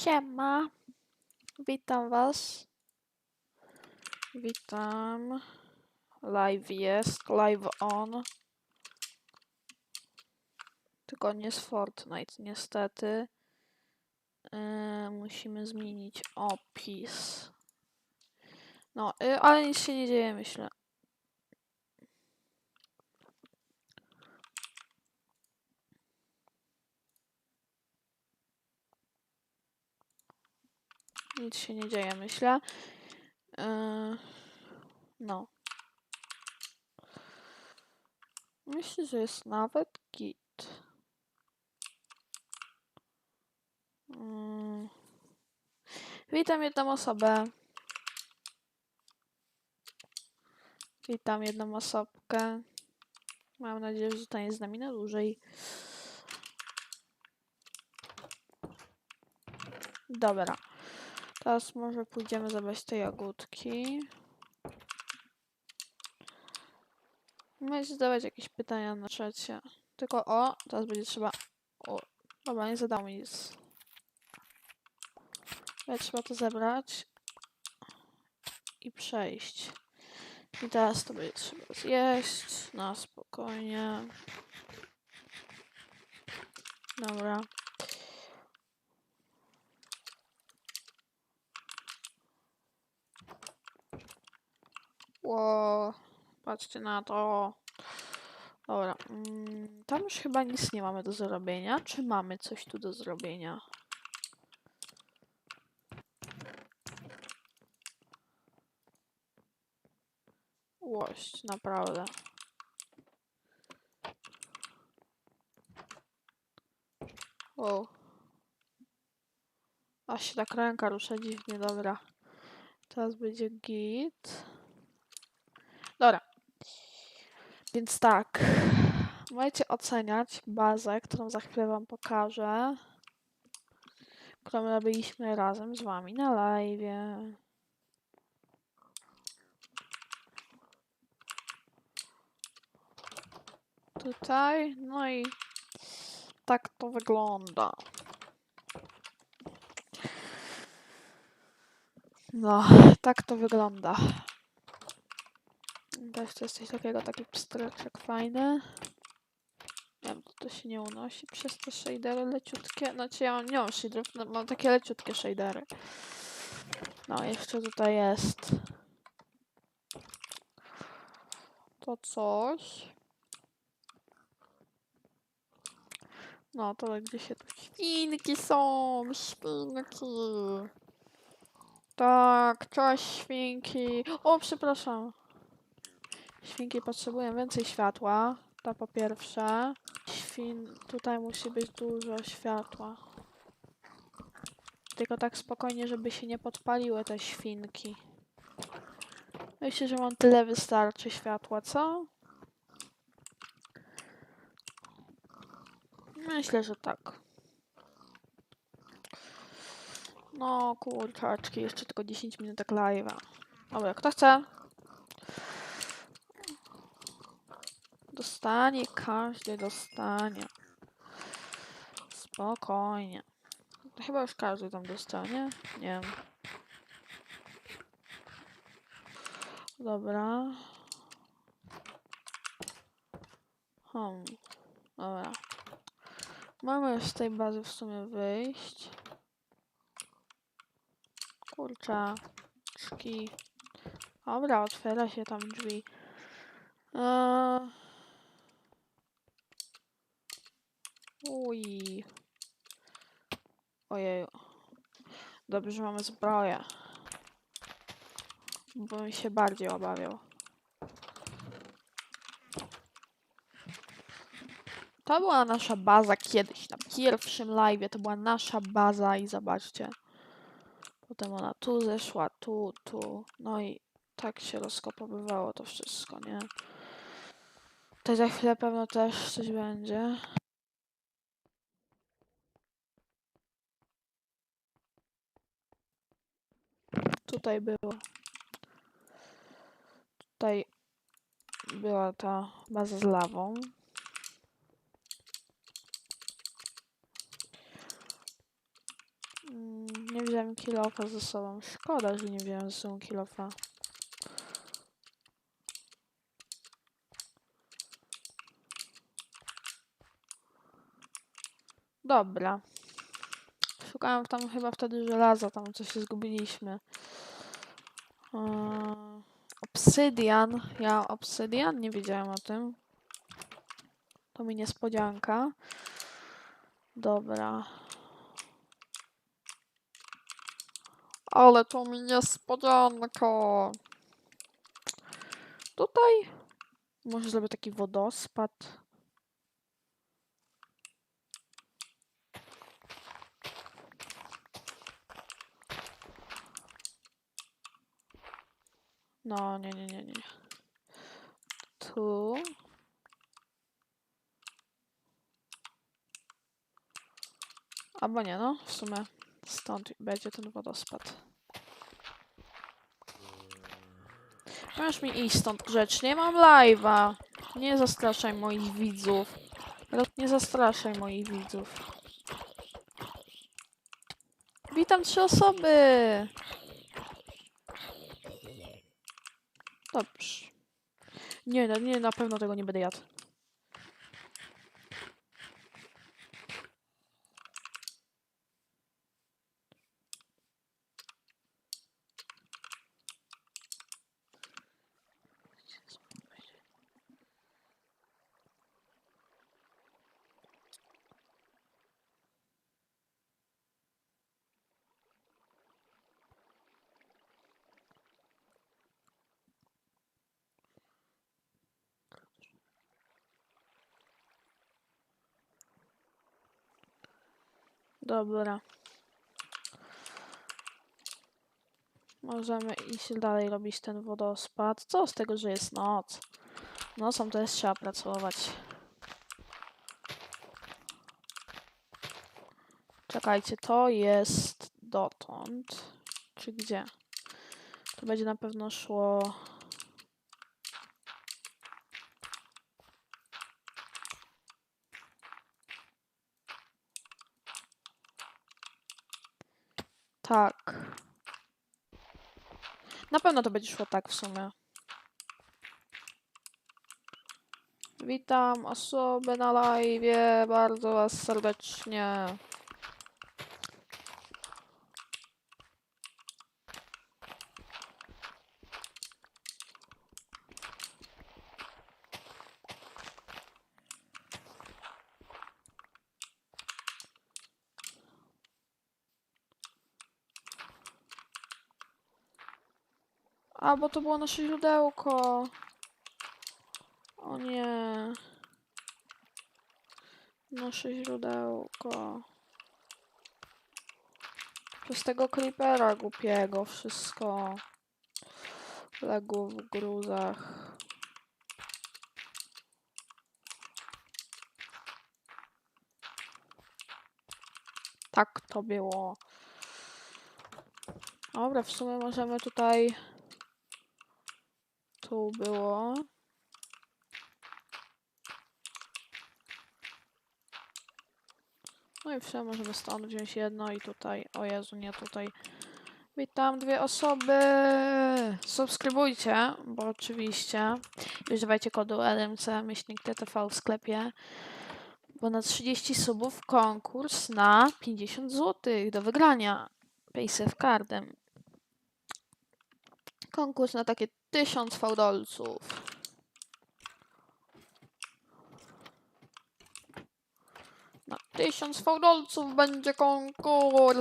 Siema. Witam was. Witam. Live jest, live on. Tylko nie z Fortnite, niestety. Yy, musimy zmienić opis. No, yy, ale nic się nie dzieje, myślę. Nic się nie dzieje, myślę. Yy, no. Myślę, że jest nawet git. Mm. Witam jedną osobę. Witam jedną osobkę. Mam nadzieję, że zostanie z nami na dłużej. Dobra. Teraz może pójdziemy zabrać te jagódki. Możecie zadawać jakieś pytania na czacie. Tylko o, teraz będzie trzeba... O, dobra, nie zadał mi nic. Ale trzeba to zebrać. I przejść. I teraz to będzie trzeba zjeść. Na spokojnie. Dobra. Ło, patrzcie na to. Dobra, mm, tam już chyba nic nie mamy do zrobienia. Czy mamy coś tu do zrobienia? Łość, naprawdę. Wow. Aż się tak ręka rusza dziwnie, dobra. Teraz będzie git. Dobra. Więc tak. Możecie oceniać bazę, którą za chwilę wam pokażę. Którą robiliśmy razem z wami na live. Tutaj, no i tak to wygląda. No, tak to wygląda. To jest coś takiego, taki pstryczek fajny. Nie wiem, to się nie unosi przez te shadery leciutkie. Znaczy ja mam, nie mam shaderów, no, mam takie leciutkie shadery. No, jeszcze tutaj jest to coś. No, to gdzie się tu świnki są, świnki. Tak, cześć świnki. O, przepraszam. Świnki potrzebują więcej światła. To po pierwsze. Świn... Tutaj musi być dużo światła. Tylko tak spokojnie, żeby się nie podpaliły te świnki. Myślę, że mam tyle wystarczy światła, co? Myślę, że tak. No kurczaczki, jeszcze tylko 10 minutek live'a. Dobra, kto chce? Dostanie, każdy dostanie. Spokojnie. Chyba już każdy tam dostanie. Nie wiem. Dobra. Hmm. Dobra. Mamy już z tej bazy w sumie wyjść. Kurczaczki. Dobra, otwiera się tam drzwi. Eee... Uj. Ojeju. Dobrze, że mamy zbroję. Bo bym się bardziej obawiał. To była nasza baza kiedyś, na pierwszym live. To była nasza baza i zobaczcie. Potem ona tu zeszła, tu, tu. No i tak się rozkopowywało to wszystko, nie? To za chwilę pewno też coś będzie. Tutaj było. Tutaj była ta baza z lawą. Mm, Nie wziąłem kilofa ze sobą. Szkoda, że nie wziąłem ze sobą kilofa. Dobra. Szukałem tam chyba wtedy żelaza, tam coś się zgubiliśmy. Eee, Obsydian. Ja obsydian? Nie wiedziałem o tym. To mi niespodzianka. Dobra. Ale to mi niespodzianka. Tutaj może zrobię taki wodospad. No, nie, nie, nie, nie. Tu. Albo nie, no, w sumie stąd będzie ten wodospad. Możesz mi iść stąd grzecznie, mam live'a. Nie zastraszaj moich widzów. Nie zastraszaj moich widzów. Witam trzy osoby. Dobrze. Nie, nie, na pewno tego nie będę jadł. Dobra. Możemy iść dalej robić ten wodospad. Co z tego, że jest noc? Nocą też trzeba pracować. Czekajcie, to jest dotąd. Czy gdzie? To będzie na pewno szło. Tak. Na pewno to będzie szło tak w sumie. Witam osoby na live, bardzo was serdecznie. A, bo to było nasze źródełko. O nie. Nasze źródełko. Przez tego creepera głupiego wszystko. Legło w gruzach. Tak to było. Dobra, w sumie możemy tutaj tu było. No i wszystko możemy stąd wziąć jedno i tutaj. O Jezu, nie tutaj. Witam dwie osoby. Subskrybujcie, bo oczywiście. Używajcie kodu LMC myślnik TTV w sklepie. Bo na 30 subów konkurs na 50 zł do wygrania. Paysafe cardem. Konkurs na takie 1000 fałdolców. Na 1000 fałdolców będzie konkurs.